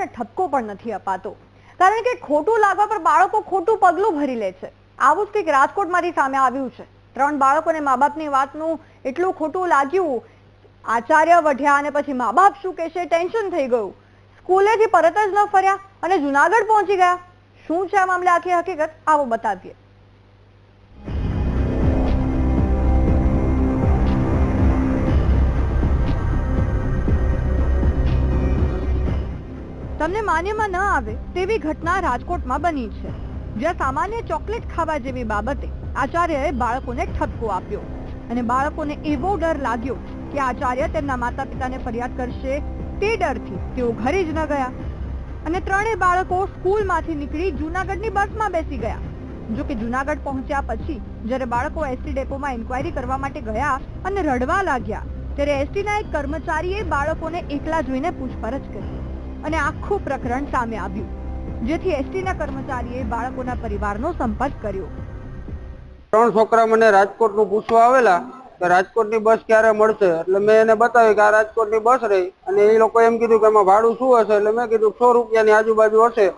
બાળકોને ઠપકો પણ નથી અપાતો. કારણ કે ખોટું લાગવા પર બાળકો ખોટું પગલું ભરી લે છે. આવું જ કંઈક રાજકોટમાંથી સામે આવ્યું છે. ત્રણ બાળકોને મા બાપની વાતનું એટલું ખોટું લાગ્યું. આચાર્ય વઢ્યા અને પછી મા બાપ શું કહેશે? ટેન્શન થઈ ગયું. સ્કૂલેથી પરત જ ન ફર્યા અને જુનાગઢ પહોંચી ગયા. શું છે આ મામલે આખી હકીકત? આવો બતાવીએ. તમને માન્યમાં ન આવે તેવી ઘટના રાજકોટમાં બની છે. જ્યાં સામાન્ય ચોકલેટ ખાવા જેવી બાબતે આચાર્યએ બાળકોને ઠપકો આપ્યો અને બાળકોને એવો ડર લાગ્યો કે આચાર્ય તેમના માતા પિતાને ફરિયાદ કરશે તે ડરથી તેઓ ઘરે જ ન ગયા. અને ત્રણેય બાળકો સ્કૂલમાંથી નીકળી જૂનાગઢની બસમાં બેસી ગયા. જો કે જૂનાગઢ પહોંચ્યા પછી જ્યારે બાળકો એસટી ડેપોમાં ઇન્ક્વાયરી કરવા માટે ગયા અને રડવા લાગ્યા, ત્યારે એસટીના એક કર્મચારીએ બાળકોને એકલા જોઈને પૂછપરછ કરી. અને આખું પ્રકરણ સામે આવ્યું, જેથી એસટીના કર્મચારીએ બાળકોના પરિવારનો સંપર્ક કર્યો. ત્રણ છોકરા મને રાજકોટનું પૂછવા આવેલા કે રાજકોટની બસ ક્યારે મળશે? એટલે મેં એને બતાવ્યું કે આ રાજકોટની બસ રહી. અને એ લોકો એમ કીધું કે એમાં ભાડું શું હશે? એટલે મેં કીધું સો રૂપિયાની આજુબાજુ હશે.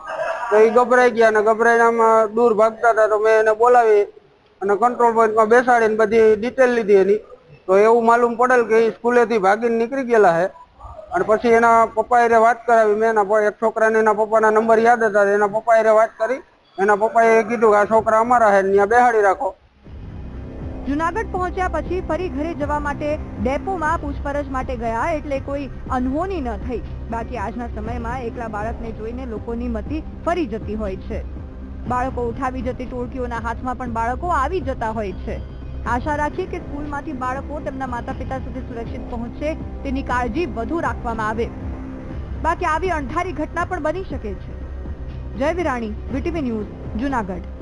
તો એ ગભરાઈ ગયા અને ગભરાઈનામાં દૂર ભાગતા હતા. તો મેં એને બોલાવી અને કંટ્રોલ પોઈન્ટમાં બેસાડીને બધી ડિટેલ લીધી એની. તો એવું માલુમ પડેલ કે એ સ્કૂલેથી ભાગીને નીકળી ગયેલા છે અને પછી એના પપ્પાએ એ વાત કરાવી. મેં એના એક છોકરાને એના પપ્પાના નંબર યાદ હતા. એના પપ્પા એ વાત કરી. એના પપ્પાએ કીધું કે આ છોકરા અમારા છે ત્યાં બેહાડી રાખો. જુનાગઢ પહોંચ્યા પછી ફરી ઘરે જવા માટે ડેપોમાં પૂછપરછ માટે ગયા એટલે કોઈ અનહોની ન થઈ. બાકી આજના સમયમાં એકલા બાળકને જોઈને લોકોની મતી ફરી જતી હોય છે. બાળકો ઉઠાવી જતી ટોળકીઓના હાથમાં પણ બાળકો આવી જતા હોય છે. આશા રાખીએ કે સ્કૂલમાંથી બાળકો તેમના માતા પિતા સુધી સુરક્ષિત પહોંચે, તેની કાળજી વધુ રાખવામાં આવે. બાકી આવી અણધારી ઘટના પણ બની શકે છે. જય વિરાણી, વીટીવી ન્યૂઝ, જુનાગઢ.